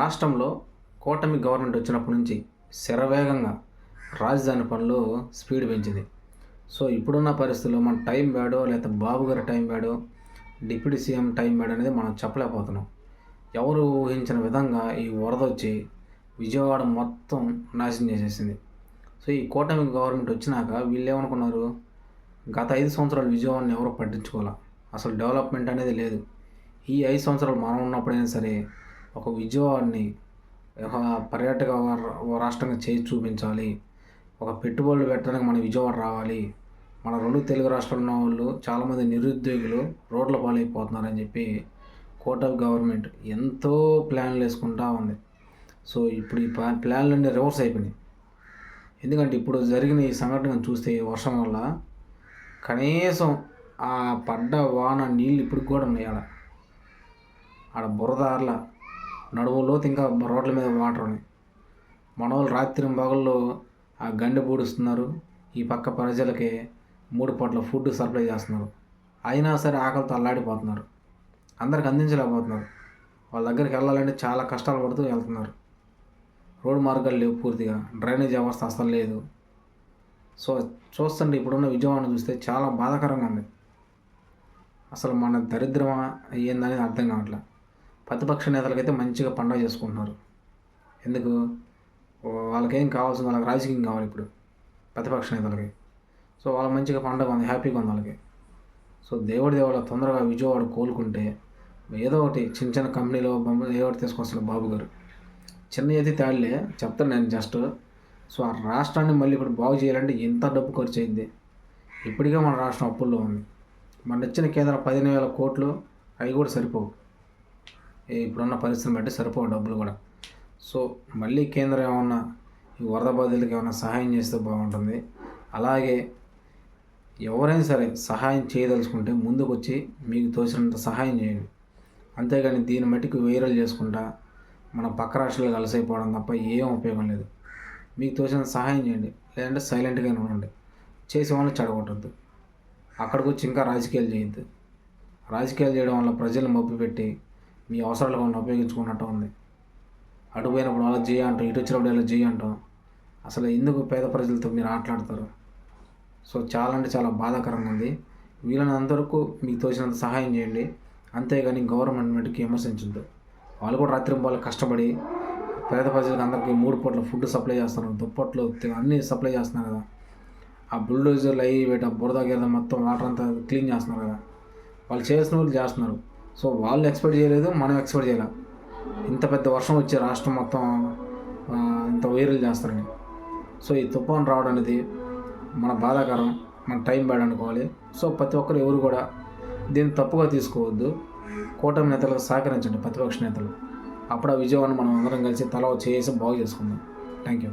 రాష్ట్రంలో కూటమి గవర్నమెంట్ వచ్చినప్పటి నుంచి శరవేగంగా రాజధాని పనులు స్పీడ్ పెంచింది. సో ఇప్పుడున్న పరిస్థితుల్లో మన టైం బ్యాడో లేకపోతే బాబు గారి టైం బ్యాడో డిప్యూటీ సీఎం టైం బ్యాడ్ అనేది మనం చెప్పలేకపోతున్నాం. ఎవరు ఊహించిన విధంగా ఈ వరద వచ్చి విజయవాడ మొత్తం నాశనం చేసేసింది. సో ఈ కూటమి గవర్నమెంట్ వచ్చినాక వీళ్ళు ఏమనుకున్నారు గత ఐదు సంవత్సరాలు విజయవాడని ఎవరు పట్టించుకోవాలా? అసలు డెవలప్మెంట్ అనేది లేదు. ఈ ఐదు సంవత్సరాలు మనం ఉన్నప్పుడైనా సరే ఒక విజయవాడని ఒక పర్యాటక రాష్ట్రంగా చేసి చూపించాలి. ఒక పెట్టుబడులు పెట్టడానికి మన విజయవాడ రావాలి. మన రెండు తెలుగు రాష్ట్రాల్లో ఉన్న వాళ్ళు చాలామంది నిరుద్యోగులు రోడ్ల పాలైపోతున్నారని చెప్పి కోట గవర్నమెంట్ ఎంతో ప్లాన్లు వేసుకుంటా ఉంది. సో ఇప్పుడు ఈ ప్లా- ప్లాన్లన్నీ రివర్స్ అయిపోయినాయి. ఎందుకంటే ఇప్పుడు జరిగిన ఈ సంఘటన చూస్తే వర్షం వల్ల కనీసం ఆ పడ్డ వాన నీళ్ళు ఇప్పుడు కూడా ఉన్నాయి ఆడ. ఆడ బురదార్ల నడుములోతు ఇంకా రోడ్ల మీద వాటర్ ఉన్నాయి. మన వాళ్ళు రాత్రి పగళ్ళు ఆ గండి పూడుస్తున్నారు. ఈ పక్క ప్రజలకి మూడు పూట్ల ఫుడ్ సప్లై చేస్తున్నారు. అయినా సరే ఆకలితో అల్లాడిపోతున్నారు. అందరికి అందించలేకపోతున్నారు. వాళ్ళ దగ్గరికి వెళ్ళాలంటే చాలా కష్టాలు పడుతూ వెళ్తున్నారు. రోడ్డు మార్గాలు లేవు పూర్తిగా. డ్రైనేజ్ వ్యవస్థ అసలు లేదు. సో చూస్తుంటే ఇప్పుడున్న విజయవాడ చూస్తే చాలా బాధాకరంగా ఉంది. అసలు మన దరిద్రమా ఏందనేది అర్థం కావట్లేదు ప్రతిపక్ష నేతలకైతే మంచిగా పండగ చేసుకుంటున్నారు. ఎందుకు? వాళ్ళకేం కావాల్సింది వాళ్ళకి రాజకీయం కావాలి ఇప్పుడు. ప్రతిపక్ష నేతలకి. సో వాళ్ళ మంచిగా పండగ ఉంది హ్యాపీగా ఉంది వాళ్ళకి. సో దేవుడి దేవుళ్ళ తొందరగా విజయవాడ కోలుకుంటే ఏదో ఒకటి చిన్న చిన్న కంపెనీలో బొమ్మలు ఏదో ఒకటి తీసుకొస్తారు బాబు గారు. చిన్న చేతి తేడలే చెప్తాను నేను జస్ట్. సో ఆ రాష్ట్రాన్ని మళ్ళీ ఇప్పుడు బాగు చేయాలంటే ఎంత డబ్బు ఖర్చు అయింది ఇప్పటికే మన రాష్ట్రం అప్పుల్లో ఉంది. మన ఇచ్చిన కేంద్ర పదిహేను వేల కోట్లు అవి కూడా సరిపోవు. ఇప్పుడున్న పరిస్థితిని బట్టి సరిపోవు డబ్బులు కూడా. సో మళ్ళీ కేంద్రం ఏమన్నా ఈ వరద బాధితులకు ఏమైనా సహాయం చేస్తే బాగుంటుంది. అలాగే ఎవరైనా సరే సహాయం చేయదలుచుకుంటే ముందుకు వచ్చి మీకు తోచినంత సహాయం చేయండి. అంతేగాని దీని మట్టికి వైరల్ చేసుకుంటా మన పక్క రాష్ట్రాలు కలిసైపోవడం తప్ప ఏం ఉపయోగం లేదు. మీకు తోచిన సహాయం చేయండి. లేదంటే సైలెంట్గానే ఉండండి. చేసే వాళ్ళని చెడగొట్టద్దు. అక్కడికి వచ్చి ఇంకా రాజకీయాలు చేయొద్దు. రాజకీయాలు చేయడం వల్ల ప్రజలను పెట్టి మీ అవసరాలు వాళ్ళని ఉపయోగించుకున్నట్టు ఉంది. అటు పోయినప్పుడు అలా చేయ అంటాం ఇటు వచ్చినప్పుడు ఇలా చేయ అంటాం. అసలు ఎందుకు పేద ప్రజలతో మీరు ఆటలాడతారు? సో చాలా అంటే చాలా బాధాకరంగా ఉంది. వీలైనంతవరకు మీకు తోచినంత సహాయం చేయండి. అంతేగాని గవర్నమెంట్ మటుకి విమర్శించద్దు. వాళ్ళు కూడా రాత్రి వాళ్ళు కష్టపడి పేద ప్రజలకు అందరికీ మూడు పూట్ల ఫుడ్ సప్లై చేస్తున్నారు. దుప్పట్లు అన్నీ సప్లై చేస్తున్నారు కదా. ఆ బుల్డోజర్లు అయ్యి వేట బురద గిరద మొత్తం వాటర్ అంతా క్లీన్ చేస్తున్నారు కదా. వాళ్ళు చేసిన వాళ్ళు చేస్తున్నారు. సో వాళ్ళు ఎక్స్పెక్ట్ చేయలేదు మనం ఎక్స్పెక్ట్ చేయలేం. ఇంత పెద్ద వర్షం వచ్చే రాష్ట్రం మొత్తం ఇంత వైరల్ చేస్తారని. సో ఈ తుఫాన్ రావడం అనేది మన బాధాకరం మన టైం బ్యాడ్ అనుకోవాలి. సో ప్రతి ఒక్కరు ఎవరు కూడా దీన్ని తప్పుగా తీసుకోవద్దు. కూటమి నేతలకు సహకరించండి ప్రతిపక్ష నేతలు. అప్పుడు ఆ విజయవాడను మనం అందరం కలిసి తల చేసి బాగు చేసుకుందాం. Thank you